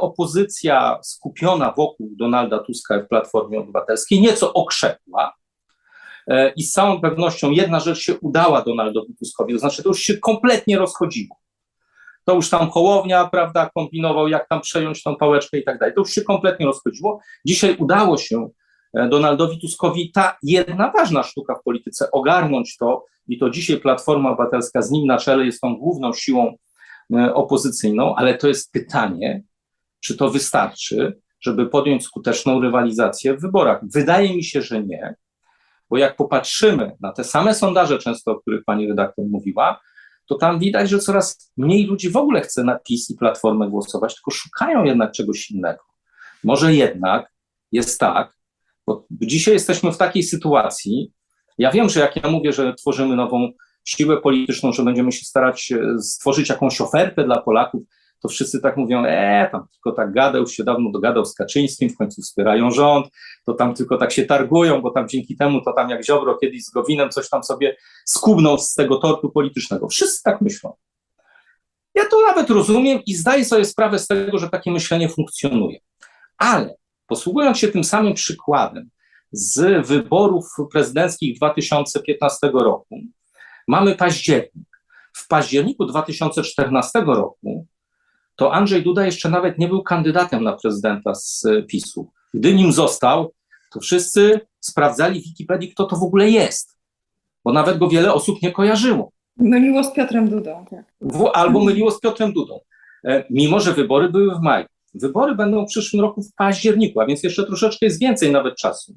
opozycja skupiona wokół Donalda Tuska w Platformie Obywatelskiej nieco okrzepła. E, I z całą pewnością jedna rzecz się udała Donaldowi Tuskowi, to znaczy to już się kompletnie rozchodziło. To już tam Hołownia, prawda, kombinował, jak tam przejąć tą pałeczkę i tak dalej. To już się kompletnie rozchodziło. Dzisiaj udało się e, Donaldowi Tuskowi ta jedna ważna sztuka w polityce ogarnąć to i to dzisiaj Platforma Obywatelska z nim na czele jest tą główną siłą e, opozycyjną, ale to jest pytanie, czy to wystarczy, żeby podjąć skuteczną rywalizację w wyborach. Wydaje mi się, że nie, bo jak popatrzymy na te same sondaże, często o których pani redaktor mówiła, to tam widać, że coraz mniej ludzi w ogóle chce na PiS i Platformę głosować, tylko szukają jednak czegoś innego. Może jednak jest tak, bo dzisiaj jesteśmy w takiej sytuacji, ja wiem, że jak ja mówię, że tworzymy nową siłę polityczną, że będziemy się starać e, stworzyć jakąś ofertę dla Polaków, to wszyscy tak mówią, e, tam tylko tak gadał, się dawno dogadał z Kaczyńskim, w końcu wspierają rząd, to tam tylko tak się targują, bo tam dzięki temu to tam jak Ziobro kiedyś z Gowinem coś tam sobie skubnął z tego tortu politycznego. Wszyscy tak myślą. Ja to nawet rozumiem i zdaję sobie sprawę z tego, że takie myślenie funkcjonuje. Ale posługując się tym samym przykładem z wyborów prezydenckich 2015 roku, mamy październik. W październiku 2014 roku to Andrzej Duda jeszcze nawet nie był kandydatem na prezydenta z PiSu. Gdy nim został, to wszyscy sprawdzali w Wikipedii, kto to w ogóle jest, bo nawet go wiele osób nie kojarzyło. Myliło z Piotrem Dudą. Tak. W, albo myliło z Piotrem Dudą. E, mimo, że wybory były w maju. Wybory będą w przyszłym roku w październiku, a więc jeszcze troszeczkę jest więcej nawet czasu.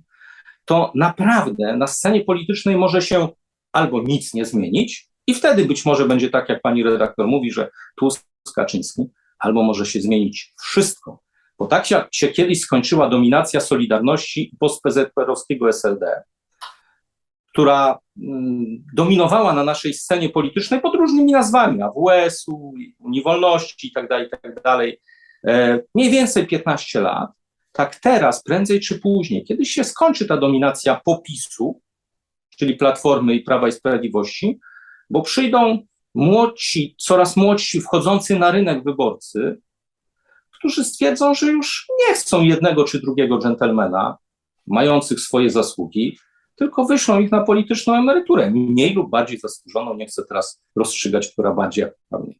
To naprawdę na scenie politycznej może się albo nic nie zmienić, i wtedy być może będzie tak, jak pani redaktor mówi, że Tusk, Kaczyński, albo może się zmienić wszystko. Bo tak się, się kiedyś skończyła dominacja Solidarności i post-PZPR-owskiego SLD, która mm, dominowała na naszej scenie politycznej pod różnymi nazwami, AWS-u, Unii Wolności itd., itd., e, mniej więcej 15 lat. Tak teraz, prędzej czy później, kiedyś się skończy ta dominacja popisu, czyli Platformy i Prawa i Sprawiedliwości, bo przyjdą młodsi, coraz młodsi wchodzący na rynek wyborcy, którzy stwierdzą, że już nie chcą jednego czy drugiego dżentelmena, mających swoje zasługi, tylko wyszło ich na polityczną emeryturę, mniej lub bardziej zasłużoną, nie chcę teraz rozstrzygać, która bardziej, a mniej.